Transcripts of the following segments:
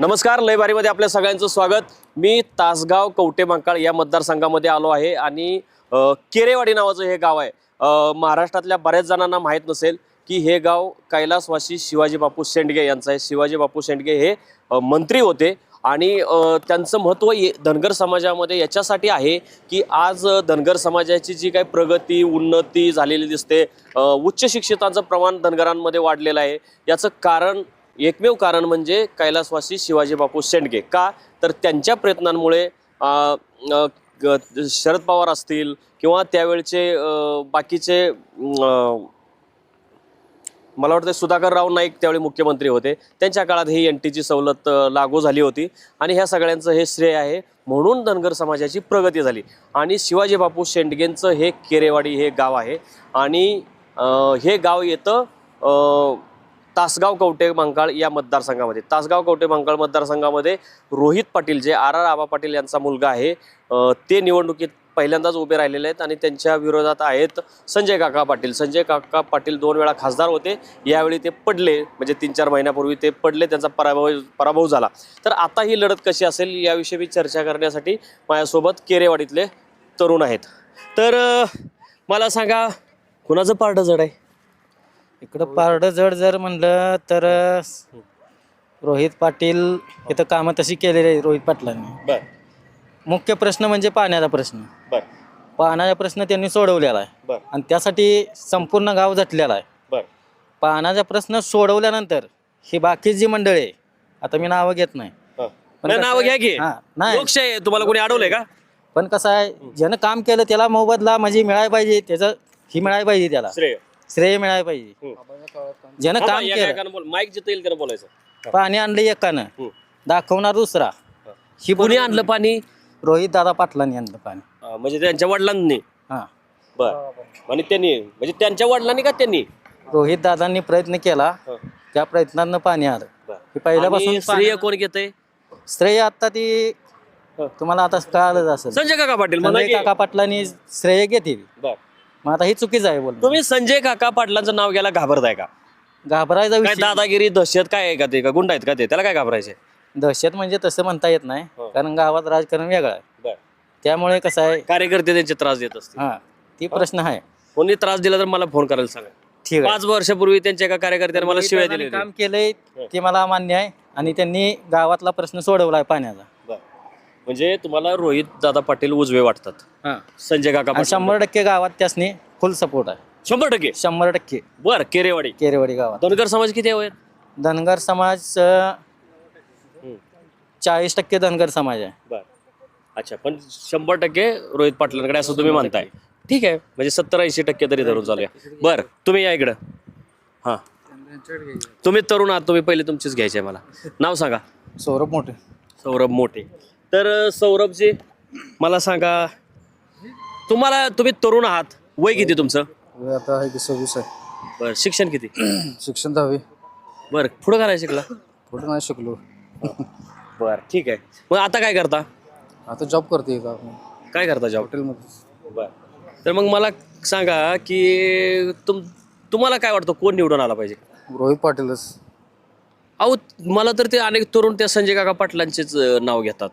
नमस्कार लयबारीमध्ये आपल्या सगळ्यांचं स्वागत. मी तासगाव कवटे मांकाळ या मतदारसंघामध्ये आलो आहे आणि केरेवाडी नावाचं हे गाव आहे. महाराष्ट्रातल्या बऱ्याच जणांना माहीत नसेल की हे गाव कैलासवासी शिवाजी बापू शेंडगे यांचं आहे. शिवाजी बापू शेंडगे हे मंत्री होते आणि त्यांचं महत्त्व धनगर समाजामध्ये याच्यासाठी आहे की आज धनगर समाजाची जी काही प्रगती उन्नती झालेली दिसते उच्च शिक्षितांचं प्रमाण धनगरांमध्ये वाढलेलं आहे. याचं कारण एकमेव कारण म्हणजे कैलासवासी शिवाजी बापू शेंडगे. का? तर त्यांच्या प्रयत्नांमुळे ग- शरद पवार असतील किंवा त्यावेळचे बाकीचे मला वाटतं सुधाकर राव नाईक त्यावेळी मुख्यमंत्री होते. त्यांच्या काळात ही एन टीची सवलत लागू झाली होती आणि ह्या सगळ्यांचं हे श्रेय आहे. म्हणून धनगर समाजाची प्रगती झाली. आणि शिवाजी बापू शेंडगेंचं हे केरेवाडी हे गाव आहे. आणि हे गाव येतं तासगाव कवटे मंकाळ या मतदारसंघामध्ये. तासगाव कवटे मंकाळ मतदारसंघामध्ये रोहित पाटील जे आर आर आबा पाटील यांचा मुलगा आहे ते निवडणुकीत पहिल्यांदाच उभे राहिलेले आहेत आणि त्यांच्या विरोधात आहेत संजय काका पाटील. संजय काका पाटील दोन वेळा खासदार होते. यावेळी ते पडले म्हणजे तीन चार महिन्यापूर्वी ते पडले त्यांचा पराभव पराभव झाला. तर आता ही लढत कशी असेल याविषयी मी चर्चा करण्यासाठी माझ्यासोबत केरेवाडीतले तरुण आहेत. तर मला सांगा कुणाचं पार्ट जड आहे? इकडं पारडं जड जर म्हणलं तर रोहित पाटील इथं कामं तशी केलेली आहे रोहित पाटलांनी. बर. मुख्य प्रश्न म्हणजे पाण्याचा प्रश्न. बर. पाण्याचा प्रश्न त्यांनी सोडवलेला आहे. बर. आणि त्यासाठी संपूर्ण गाव झटलेला आहे. बर. पाण्याचा प्रश्न सोडवल्यानंतर ही बाकी जी मंडळी आहे आता मी नावं घेत नाही. हं. पण नाही, कसं नावं घ्या की. हा, नाही. लोकशाही आहे. तुम्हाला कोणी अडवलंय का? पण कसं आहे ज्यानं काम केलं त्याला मोबदला म्हणजे मिळायला पाहिजे त्याचं ही मिळायला पाहिजे त्याला. श्रेय. श्रेय मिळायला पाहिजे. हं. ज्यानं काम केलं. माईक जिथं येईल त्यानं बोलायचं. पाणी आणलं एकानं. हं. दाखवणार दुसरा. ही. कुणी आणलं पाणी? रोहित दादा पाटलांनी आणलं पाणी. अं, म्हणजे त्यांच्या वडिलांनी? हा. बर. आणि त्यांनी म्हणजे त्यांच्या वडिलांनी का त्यांनी? रोहित दादांनी प्रयत्न केला. त्या प्रयत्नांना पाणी आलं. बर. हे पहिल्यापासून आणि श्रेय कोण घेतय? श्रेय आता ती. तुम्हाला आता कळालंच असेल. संजय काका पाटील म्हणा संजय की? काका पाटलांनी श्रेय घेतील. बर. मग आता ही चुकीच आहे बोल तुम्ही संजय काका पाटलांचं नाव घ्यायला घाबरताय का? घाबरायचा काय विषय दादागिरी दहशत काय आहे का ते? का गुंड आहेत का ते? त्याला काय घाबरायचे दहशत म्हणजे तसं म्हणता येत नाही हं. कारण गावात राजकारण वेगळं आहे. त्यामुळे कसं आहे कार्यकर्ते त्यांचे त्रास देत असते हा ती प्रश्न आहे. कोणी त्रास दिला तर मला फोन करायला सांगा. ठीक आहे. पाच वर्षापूर्वी त्यांच्या एका कार्यकर्त्याने मला शिवाय दिले काम केलंय ते मला मान्य आहे आणि त्यांनी गावातला प्रश्न सोडवलाय पाण्याचा. म्हणजे तुम्हाला रोहित दादा पाटील उजवे वाटतात. हा. संजय काका आणि पाटील. शंभर टक्के गावात त्यासनी फुल सपोर्ट आहे. शंभर टक्के? शंभर टक्के. बर केरेवाडी. केरेवाडी गावात. धनगर समाज किती आहे धनगर समाज चाळीस टक्के धनगर समाज आहे. बर. अच्छा पण शंभर टक्के रोहित पाटलांकडे असं तुम्ही म्हणताय. ठीक आहे. म्हणजे सत्तर ऐंशी टक्के तरी धरून चालूया. बर तुम्ही या इकडं. हां. तुम्ही तरुण आहात तुम्ही पहिले तुमचीच घ्यायची आहे मला. नाव सांगा. सौरभ मोठे. सौरभ मोठे. तर सौरभजी मला सांगा तुम्हाला तुम्ही तरुण आहात. वय किती तुमचं? आता आहे की सव्वीस आहे. बरं शिक्षण किती? शिक्षण दहावी. बरं पुढं करायला शिकला? कुठं नाही शिकलो. बरं ठीक आहे. मग आता काय करता? आता जॉब करते का काय करता जॉब हॉटेलमध्ये बर. तर मग मला सांगा की तुम तुम्हाला काय वाटतं कोण निवडून आला पाहिजे? रोहित पाटीलच. अहो मला तर ते अनेक तरुण त्या संजय काका पाटलांचेच अं, नाव घेतात.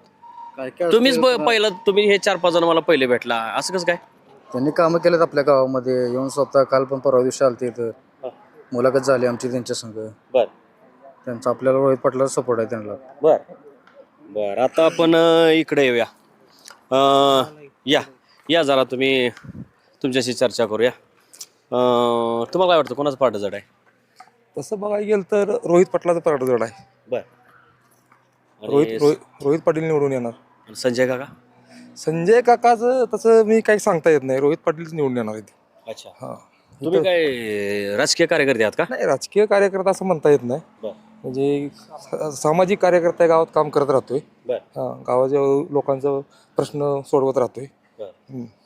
काय तुम्हीच ब- पहिलं तुम्ही हे चार पाच जण मला पहिले भेटला. असं कसं काय? त्यांनी कामं केलेत आपल्या गावामध्ये. येऊन स्वतः काल पण परवा दिवशी आलते इथं. हा. मुलाखत झाली आमची त्यांच्या संग. बर. त्यांचा आपल्याला रोहित पाटलाचा सपोर्ट आहे त्यांना. बर. बर आता आपण अं, इकडे येऊया. अं, या. या जरा तुम्ही तुमच्याशी चर्चा करूया. अं, तुम्हाला काय वाटतं कोणाचं पाठ जड आहे? तसं बघायला गेलं तर रोहित पाटलाचा पराठ जड आहे. बर. रोहित रोहित रोहित पाटील निवडून येणार. संजय काका? संजय काकाचं तसं मी काही सांगता येत नाही. रोहित पाटीलच निवडून येणार आहेत. अच्छा. हा. तुम्ही काय राजकीय कार्यकर्ते आहात का? नाही राजकीय कार्यकर्ता असं म्हणता येत नाही. बर. म्हणजे सा- सामाजिक कार्यकर्ता गावात काम करत राहतोय. बर. हा गावाच्या लोकांचा प्रश्न सोडवत राहतोय.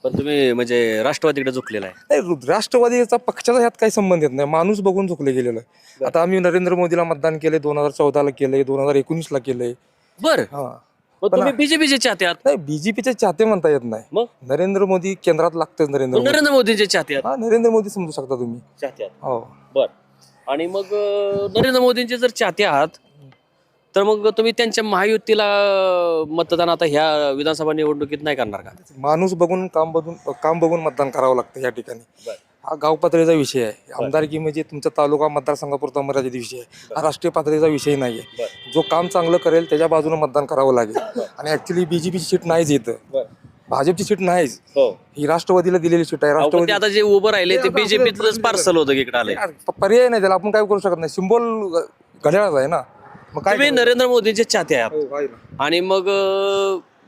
पण तुम्ही म्हणजे राष्ट्रवादीकडे झुकलेला आहे. नाही रु- राष्ट्रवादीचा पक्षाचा ह्यात काही संबंध येत नाही. माणूस बघून चुकले गेलेलं आहे. आता आम्ही नरेंद्र मोदीला मतदान केले दोन हजार चौदाला केलंय दोन हजार एकोणीसला केलंय. बर. हा. मग तुम्ही बीजेपीचे चाहते आहात? नाही बीजेपीचे चाहते म्हणता येत नाही. मग? नरेंद्र मोदी केंद्रात लागतेच नरेंद्र मग मोदी. नरेंद्र मोदींचे चाहते आहात? हा नरेंद्र मोदी समजू शकता तुम्ही. चाहते आहात. हो. बर. आणि मग अं, नरेंद्र मोदींचे जर चाहते आहात तर मग तुम्ही त्यांच्या महायुतीला अं, मतदान आता ह्या विधानसभा निवडणुकीत नाही करणार का? माणूस बघून काम बघून काम बघून मतदान करावं लागतं या ठिकाणी. हा गाव पातळीचा विषय आहे. आमदारकी म्हणजे तुमचा तालुका मतदारसंघापुरता मर्यादित विषय आहे. हा राष्ट्रीय पातळीचा विषय नाही आहे. जो काम चांगलं करेल त्याच्या बाजूने मतदान करावं लागेल. आणि ऍक्च्युली बीजेपीची सीट नाहीच इथं. भाजपची सीट नाहीच. ही. राष्ट्रवादीला दिलेली सीट आहे. राष्ट्रवादी आता जे उभं राहिले ते बीजेपीतलंच पार्सल होतं इकडे आले पर्याय नाही त्याला. आपण काय करू शकत नाही. सिम्बॉल घड्याळाच आहे ना. मग काय तुम्ही नरेंद्र मोदींचे चाहते आहात. हो, आहे. आणि मग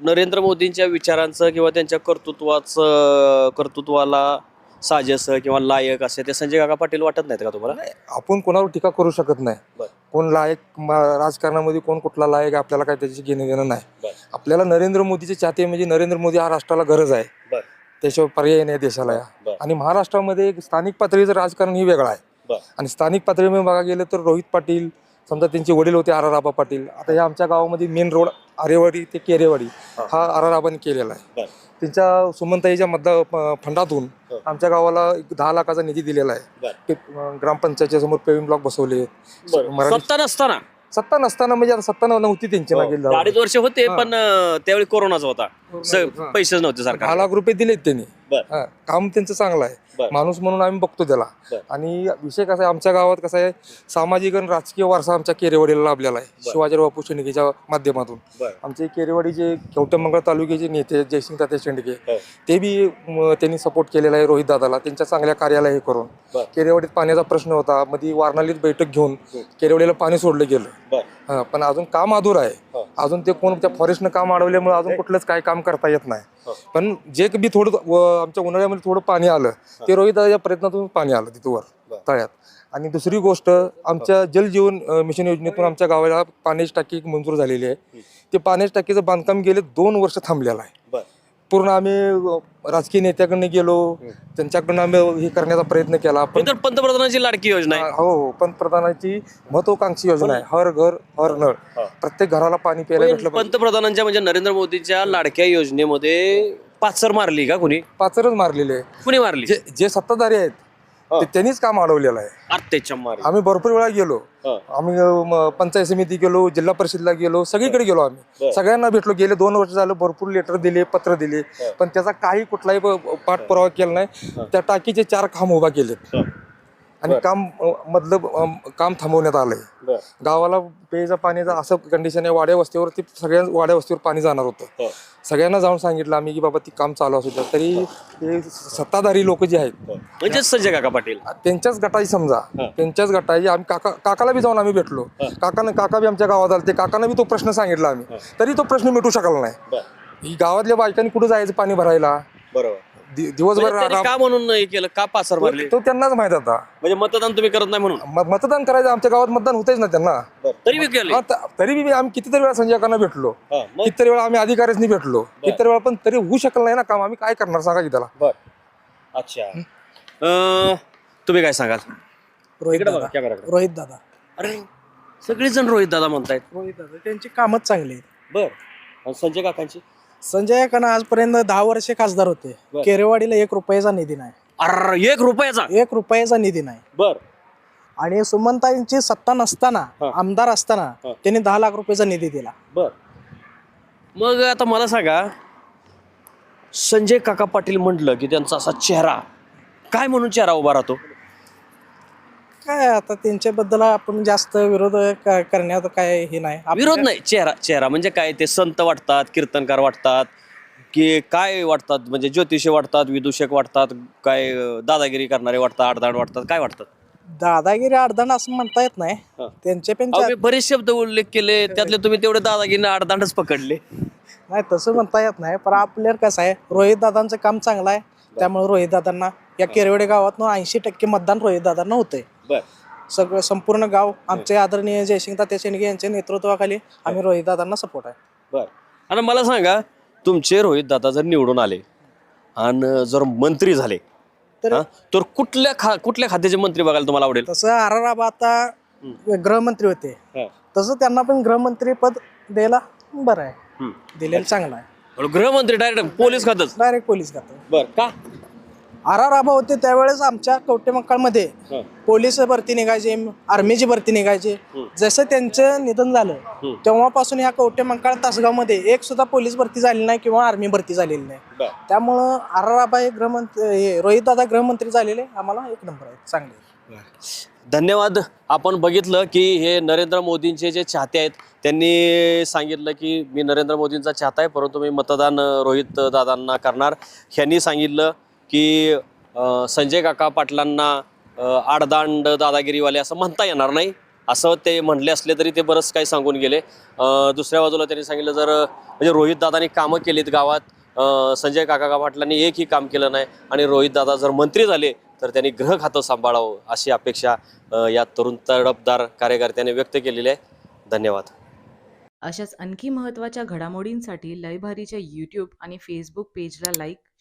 नरेंद्र मोदींच्या विचारांचं किंवा त्यांच्या कर्तृत्वाचं कर्तृत्वाला साजेस किंवा लायक असे ते संजय काका पाटील वाटत नाहीत का तुम्हाला आपण कोणावर टीका करू शकत नाही बरं. कोण लायक म- राजकारणामध्ये कोण कुठला लायक आहे, आपल्याला काय त्याची घेणं देणं नाही बरं. आपल्याला नरेंद्र मोदीचे चाहते म्हणजे नरेंद्र मोदी हा राष्ट्राला गरज आहे बरं. त्याशिवाय पर्याय नाही देशाला या बरं. आणि महाराष्ट्रामध्ये एक स्थानिक पातळीचं राजकारण ही वेगळं आहे बरं. आणि स्थानिक पातळीमध्ये बघा गेलं तर रोहित पाटील समजा त्यांचे वडील होते आर आबा पाटील आता या आमच्या गावामध्ये मेन रोड आरेवाडी ते केरेवाडी हा आर आबाने केलेला आहे त्यांच्या सुमनताईच्या मतदा प- फंडातून हो. आमच्या गावाला एक दहा लाखाचा निधी दिलेला आहे. ग्रामपंचायतच्या समोर पेविंग ब्लॉक बसवले. सत्ता नसताना? सत्ता नसताना म्हणजे आता सत्ता नव- नव्हती त्यांची ना गेली अडीच वर्ष. होते हा. पण त्यावेळी कोरोनाचा होता. हा. पैसेच नव्हते दहा सरकार लाख रुपये दिलेत त्यांनी. हा, काम त्यांचं चांगलं आहे. बरं. माणूस म्हणून आम्ही बघतो त्याला. बरं. आणि विषय कसा आहे आमच्या गावात कसं आहे सामाजिक आणि राजकीय वारसा आमच्या केरेवाडीला लाभलेला आहे. शिवाजीराव बापू शेंडकेच्या माध्यमातून. आमचे केरेवाडीचे कवटेमंगळ तालुक्याचे नेते जयसिंग तात्या शेंडके हो. ते बी म, त्यांनी सपोर्ट केलेला आहे रोहित दादाला. त्यांच्या चांगल्या कार्याला हे करून. केरेवाडीत पाण्याचा प्रश्न होता. मध्ये वारणालीत बैठक घेऊन केरेवाडीला पाणी सोडलं गेलं. हा, पण अजून काम अधूर आहे. हो. अजून ते कोण त्या फॉरेस्टनं काम अडवल्यामुळे अजून कुठलंच काय काम करता येत हो. नाही पण जे बी थोडं व- आमच्या उन्हाळ्यामध्ये थोडं पाणी आलं ते रोहित दादाच्या प्रयत्नातून पाणी आलं तिथं वर तळ्यात. आणि दुसरी गोष्ट आमच्या जलजीवन अं, मिशन योजनेतून आमच्या गावाला पाण्याची टाकी मंजूर झालेली आहे. ते पाण्याच्या टाकीचं बांधकाम गेले दोन वर्ष थांबलेलं आहे. पूर्ण आम्ही राजकीय नेत्याकडनं गेलो. त्यांच्याकडनं आम्ही हे करण्याचा प्रयत्न केला. पण तर पंतप्रधानांची लाडकी योजना आहे. हो हो पंतप्रधानाची महत्वाकांक्षी योजना आहे. हर घर हर नळ. प्रत्येक घराला पाणी प्यायला भेटलं पाहिजे. पंतप्रधानांच्या म्हणजे नरेंद्र मोदीच्या लाडक्या योजनेमध्ये पाचर मारली का कुणी? पाचरच मारलेले. आहे कुणी मारली? जे जे सत्ताधारी आहेत ते त्यांनीच काम अडवलेलं आहे. आम्ही भरपूर वेळा गेलो. हा. आम्ही अं, म, पंचायत समिती गेलो जिल्हा परिषदला गेलो सगळीकडे गेलो आम्ही. सगळ्यांना भेटलो. गेले दोन वर्ष झालं भरपूर लेटर दिले पत्र दिले. पण त्याचा काही कुठलाही प- पाठपुरावा केला नाही. त्या टाकीचे चार खांब उभा केलेत. आणि काम मधलं अं, काम थांबवण्यात आलंय. गावाला पेयचं पाण्याचं असं कंडिशन आहे वाड्या वस्तीवर ते सगळ्या वाड्या वस्तीवर पाणी जाणार होतं. सगळ्यांना जाऊन सांगितलं आम्ही की बाबा ती काम चालू असू द्या. तरी हे. सत्ताधारी लोक जे आहेत म्हणजे संजय काका पाटील. त्यांच्याच गटाची समजा. त्यांच्याच गटाची आम्ही काका काकाला बी जाऊन आम्ही भेटलो. काकानं काका बी आमच्या गावात आले. ते काकानं बी तो प्रश्न सांगितला आम्ही. तरी तो प्रश्न मिटू शकला नाही. ही गावातल्या बायकांनी कुठं जायचं पाणी भरायला? बरोबर. दि- दिवसभर म्हणजे त्यांनी का म्हणून हे केलं? का पाचर मारली? तो त्यांनाच माहीत होता. म्हणजे मतदान तुम्ही करत नाही म्हणून? म- मतदान करायचं आमच्या गावात मतदान होतेच ना त्यांना. तरी केले. हा, त- तरी बी आम्ही कितीतरी वेळा संजय काकांना भेटलो. कितीतरी वेळा आम्ही अधिकाऱ्यांनी भेटलो. कितीतरी वेळा पण तरी होऊ शकलं नाही ना काम. आम्ही काय करणार सांगा की त्याला. अच्छा. अं, तुम्ही काय सांगाल? रोहित इकडे बघा दादा. कॅमेराकडे रोहित दादा. अरे सगळेच जण रोहित दादा म्हणतायत. रोहित दादा त्यांची कामच चांगली आहेत. बर. आणि संजय काकांची? संजय काना आजपर्यंत दहा वर्षे खासदार होते. बर. केरेवाडीला एक रुपयाचा निधी नाही. अरे एक रुपयाचा? एक रुपयाचा निधी नाही. बर. आणि सुमनताईंची सत्ता नसताना हा. आमदार असताना हा. त्यांनी दहा लाख रुपयाचा निधी दिला. बर. मग आता मला सांगा संजय काका पाटील म्हटलं की त्यांचा असा चेहरा काय म्हणून चेहरा उभा राहतो? काय आता त्यांच्याबद्दल आपण जास्त विरोध क- करण्यात काय हे नाही. विरोध नाही चेहरा चेहरा म्हणजे काय ते संत वाटतात कीर्तनकार वाटतात की काय वाटतात म्हणजे ज्योतिषी वाटतात विदूषक वाटतात काय अं, दादागिरी करणारे वाटतात आडदाड वाटतात काय वाटतात दादागिरी अडदाण असं म्हणता येत नाही. हा. त्यांचे पण अहो, मी बरेच शब्द उल्लेख केले त्यातले तुम्ही तेवढे दादागिरी आडदांडच पकडले. नाही तसं म्हणता येत नाही पण आपल्याला कसं आहे रोहित दादांचं काम चांगलं आहे. त्यामुळे रोहित दादांना या केरवडे गावातनं ऐंशी टक्के मतदान रोहित दादांना होतंय. बर. सगळं संपूर्ण गाव आमचे आदरणीय जयसिंग तात्या शेंडगे यांच्या नेतृत्वाखाली आम्ही रोहित दादांना सपोर्ट आहे. बर. आणि मला सांगा तुमचे रोहित दादा जर निवडून आले आणि जर मंत्री झाले तर हा, तर कुठल्या खा कुठल्या खात्याचे मंत्री बघायला तुम्हाला आवडेल? तसं आर आर आबा आता गृहमंत्री होते. हा. तसं त्यांना पण गृहमंत्री पद द्यायला बरं आहे. हम्म. दिलेलं चांगलं आहे. गृहमंत्री डायरेक्ट पोलीस खातच. डायरेक्ट पोलीस खातं. बर. का? आर आर आबा होते त्यावेळेस आमच्या कवटेमक्काळमध्ये. पोलीस भरती निघायची आर्मीची भरती निघायची. जसं त्यांचं निधन झालं. तेव्हापासून ह्या कवटेमंकाळ तासगावमध्ये एक सुद्धा पोलीस भरती झाली नाही किंवा आर्मी भरती झालेली नाही. त्यामुळं आर आर आबा हे गृहमंत्री हे रोहित दादा गृहमंत्री झालेले आम्हाला एक नंबर आहे चांगले धन्यवाद आपण बघितलं की हे नरेंद्र मोदींचे जे चाहते आहेत त्यांनी सांगितलं की मी नरेंद्र मोदींचा चाहता आहे परंतु मी मतदान रोहित दादांना करणार ह्यांनी सांगितलं की संजय काका पाटलांना आडदांड दादागिरीवाले असं म्हणता येणार नाही. असं ते म्हणले असले तरी ते बरंच काही सांगून गेले. दुसऱ्या बाजूला त्यांनी सांगितलं जर म्हणजे रोहित दादानी कामं केलीत गावात संजय काका पाटलांनी एकही काम केलं नाही आणि रोहित दादा जर मंत्री झाले तर त्यांनी ग्रह खातं सांभाळावं अशी अपेक्षा या तरुण तडपदार कार्यकर्त्याने व्यक्त केलेली आहे. धन्यवाद. अशाच आणखी महत्त्वाच्या घडामोडींसाठी लयभारीच्या यूट्यूब आणि फेसबुक पेजला लाईक